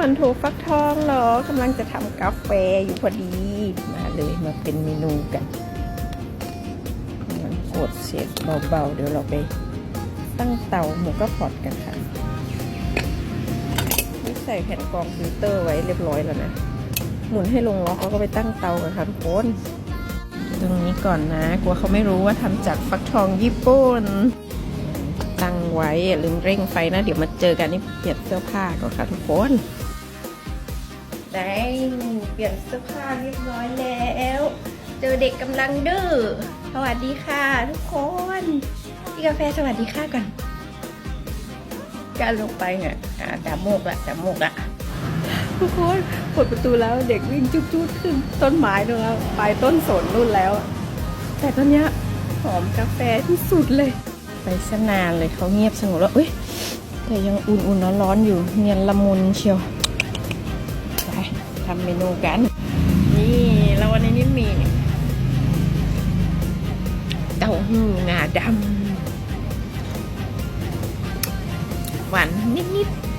มันโถฟักทองเหรอกำลังจะทำกาแฟอยู่พอดีมาเลยมาเป็นเมนูกัน มันกดเสร็จเบาๆ เดี๋ยวเราไปตั้งเตาหมูกระพอดกันค่ะนี่ใส่แผ่นกรองฟิลเตอร์ไว้เรียบร้อยแล้วนะ หมุนให้ลงล็อกแล้วก็ไปตั้งเตากันค่ะทุกคนตรงนี้ก่อนนะ กลัวเขาไม่รู้ว่าทำจากฟักทองญี่ปุ่น ไว้อย่าลืมเร่งไฟนะ เดี๋ยวมาเจอกันนี่เปลี่ยนเสื้อผ้าก่อนค่ะทุกคนได้เปลี่ยนเสื้อผ้าเรียบร้อยแล้ว เจอเด็กกำลังดื้อสวัสดีค่ะทุกคนพี่กาแฟสวัสดีค่ะก่อนการลงไปเนี่ยอ่าจาโมกละจาโมกละทุกคนเปิดประตูแล้วเด็กวิ่งจุ๊ดๆขึ้นต้นไม้นู่นแล้วไปต้นสนนู่นแล้ว แต่ตอนเนี้ยหอมกาแฟที่สุดเลย ไปสนานเลยเขาเงียบสงบแล้วเอ้ยแต่ยังอุ่นๆร้อนๆอยู่เนียนละมุนเชียวไปทำเมนูกัน นี่แล้ววันนี้นี่มีเต้าหู้งาดำหวานนิดๆ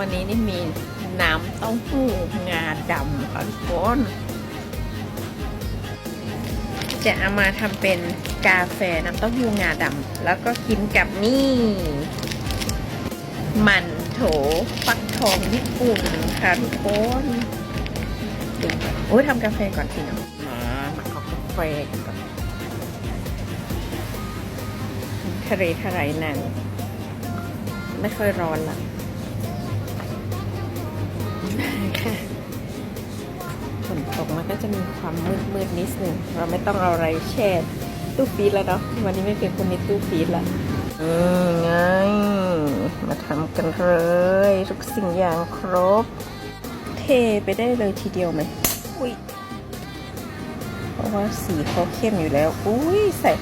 วันนี้นี่มีน้ำเต้าหู้งาดำค่ะทุกคนจะเอามาทำเป็นกาแฟน้ำเต้าหู้งาดำแล้วก็กินกับนี่ มันโถฟักทองญี่ปุ่นค่ะทุกคนดูโอ้ยทำกาแฟก่อนสิเนาะมามาเอกาแฟก่อนทะเลทลายนานไม่ค่อยร้อนละ ค่ะฝนตกมันก็จะมีความมืดมืดนิดนึงเราไม่ต้องเอาอะไรแช่ตู้ฟรีซแล้วเนาะวันนี้ไม่เป็นคนในตู้ฟรีซละอืมไงมาทำกันเลย ทุกสิ่งอย่างครบ เทไปได้เลยทีเดียวไหมอุ้ยเพราะว่าสีเขาเข้มอยู่แล้ว อุ้ยใส่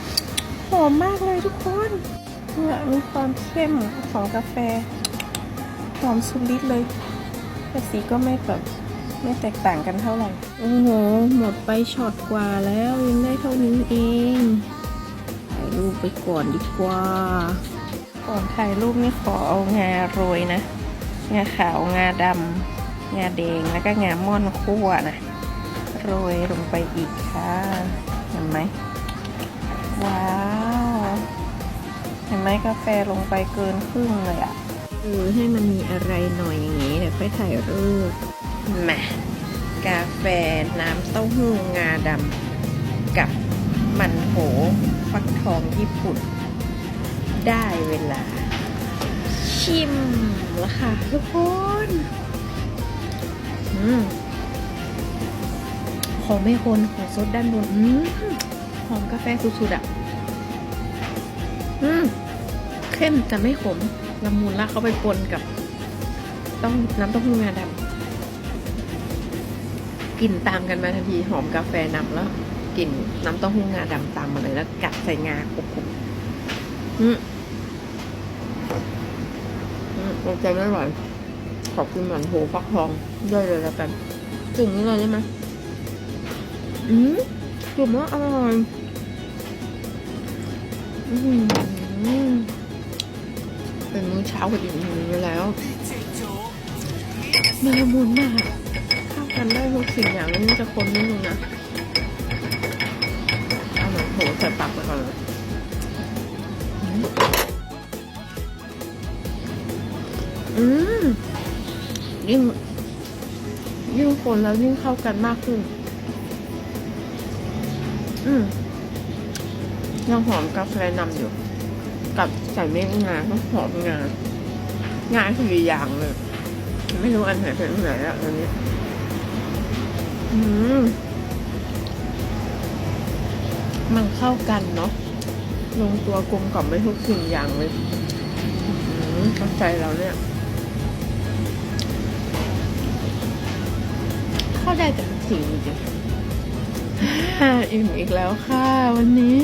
หอมมากเลยทุกคนเนี่ยมีความเข้มของกาแฟหอมสุดฤทธิ์เลย แต่สีก็ไม่แบบไม่แตกต่างกันเท่าไหร่ โอ้โห หมดไปช็อตกว่าแล้วยังได้เท่านี้เองถ่ายรูปไปก่อนดีกว่า ก่อนถ่ายรูปนี่ขอเอางาโรยนะ งาขาว งาดำ งาแดง แล้วก็งาม่อนคั่วนะ โรยลงไปอีกค่ะ เห็นไหม ว้าว เห็นไหมกาแฟลงไปเกินครึ่งเลยอะ่ะ เออให้มันมีอะไรหน่อยอย่างนี้เดี๋ยวค่อยถ่ายรูปมากาแฟน้ำเต้าหู้งาดำกับมันโถฟักทองญี่ปุ่น ได้เวลา ชิมแล้วค่ะทุกคนอืมขอไม่คนขอซดด้านบนอืมหอมกาแฟสุดๆอะ อืม เข้มแต่ไม่ขมละมุนล้วเขาไปปนกับ ต้องน้ำเต้าหู้งาดำกลิ่นตามกันมาทันทีหอมกาแฟนำแล้วกลิ่นน้ำเต้าหู้งาดำตามมาเลยแล้ว กัดใส่งาครุบๆอืมอืมอดใจไม่ไหวขอบคุณหมันโหฟักทองด้วยเลยแล้วกันจุ่มนี้เลยได้ไหมอืมจุ่มว่าอร่อย อืม มื้อเช้าพอดีอยู่แล้วมันละมุนมากเข้ากันได้ทุกสิ่งอย่างนี่จะคนนิดนึงนะเอาหมือนโหใส่ปากไปก่อนเลยอืมยิ่งยิ่งคนแล้วยิ่งเข้ากันมากขึ้น อืมยังหอมกาแฟนำอยู่ กับใส่เม็ดงาก็หอมงางาสี่อย่างเลย ไม่รู้อันไหนเป็นอันไหนแล้วตอนนี้ อืมมันเข้ากันเนาะลงตัวกลมกล่อมไปทุกสิ่งอย่างเลยเข้าใจเราเนี่ย เข้าได้แต่สิ่งจริงอิ่มอีกแล้วค่ะ วันนี้